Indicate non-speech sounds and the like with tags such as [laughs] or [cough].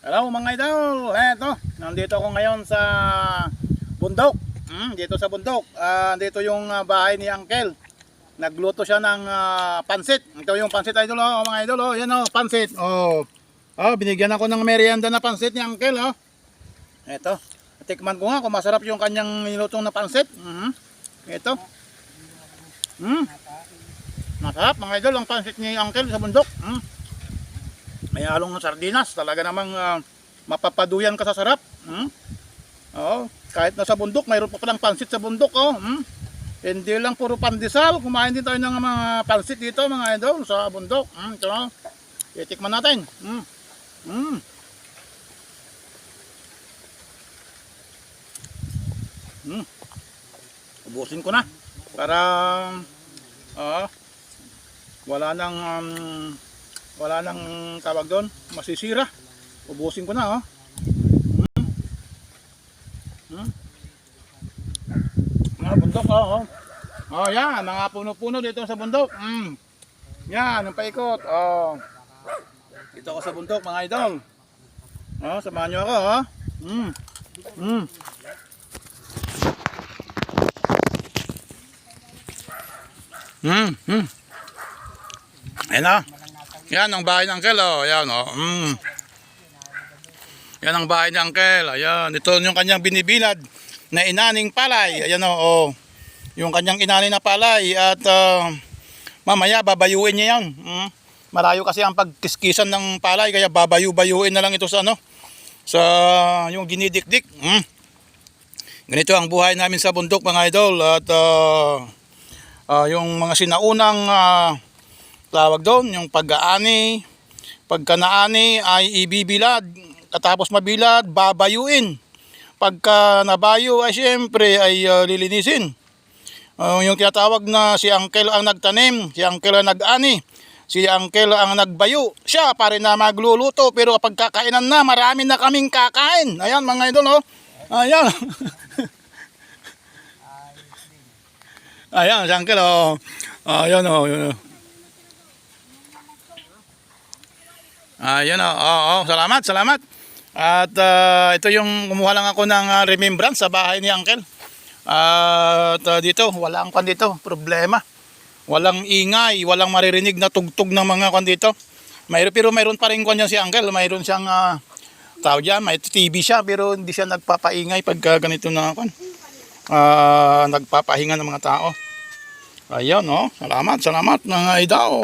Hello mga idol, eto, nandito ako ngayon sa bundok. Hmm, dito sa bundok, Ah, dito yung ah, bahay ni Uncle. Nagluto siya ng ah, pansit. Ito yung pansit idol, oh, mga idol, oh, yan oh, pansit. Oh. Oh, binigyan ako ng merienda na pansit ni Uncle, oh. Eto, tikman ko nga kung masarap yung kanyang nilutong na pansit. Mhm. Ito. Hmm. Masarap mga idol ang pansit ni Uncle sa bundok. Hmm. May halong sardinas, talaga namang ah, mapapaduyan ka sa sarap. Hmm? Oo, kahit nasa bundok, mayroon pa palang pansit sa bundok. Oh. Hmm? Hindi lang puro pandesal, kumain din tayo ng mga pansit dito mga idol sa bundok. Hmm, ito, oh. Itikman natin. Hmm. Hmm. Hmm. Ubusin ko na para ah wala nang um, wala nang tawag doon, masisira. Ubusin ko na, oh. Hmm. Hmm. Mga bundok, oh, oh. Oh, yan, mga puno-puno dito sa bundok. Hmm. Yan, ang paikot, oh. Dito ako sa bundok, mga idol. Oh, samahan nyo ako, oh. Hmm. Hmm. Hmm, hmm. Ayan na. Yan ang bahay ng Uncle, oh. Ayan, oh. Mm. Yan ang bahay ng Uncle. Ayan, ito yung kanyang binibilad na inaning palay. Ayan, oh. oh. Yung kanyang inaning na palay at ah, mamaya babayuin niya yan. Mm. Malayo kasi ang pagkiskisan ng palay kaya babayu-bayuin na lang ito sa ano sa yung ginidikdik. Mm. Ganito ang buhay namin sa bundok mga idol at ah, ah, yung mga sinaunang ah, tawag doon, yung pag-aani, pagkanaani ay ibibilad, katapos mabilad, babayuin. Pagka nabayo ay siyempre ay uh, lilinisin. Uh, yung tinatawag na si Uncle ang nagtanim, si Uncle ang nag-ani, si Uncle ang nagbayo. Siya pa rin na magluluto pero kapag kakainan na, marami na kaming kakain. Ayan mga idol, oh. Ayan. [laughs] Ayan, si Uncle, oh. Ayan, oh. Ayan, oh. Ayun oh, oh, oh, salamat, salamat. At ah, ito yung kumuha lang ako ng ah, remembrance sa bahay ni Uncle. At ah, dito, wala ang kwan dito, problema. Walang ingay, walang maririnig na tugtog ng mga kwan dito. Mayroon pero mayroon pa rin kwan yan si Uncle, mayroon siyang uh, tawag yan, may TV siya pero hindi siya nagpapaingay pagka ganito na kwan. Ah, nagpapahinga ng mga tao. Ayun, oh. Salamat, salamat mga idao.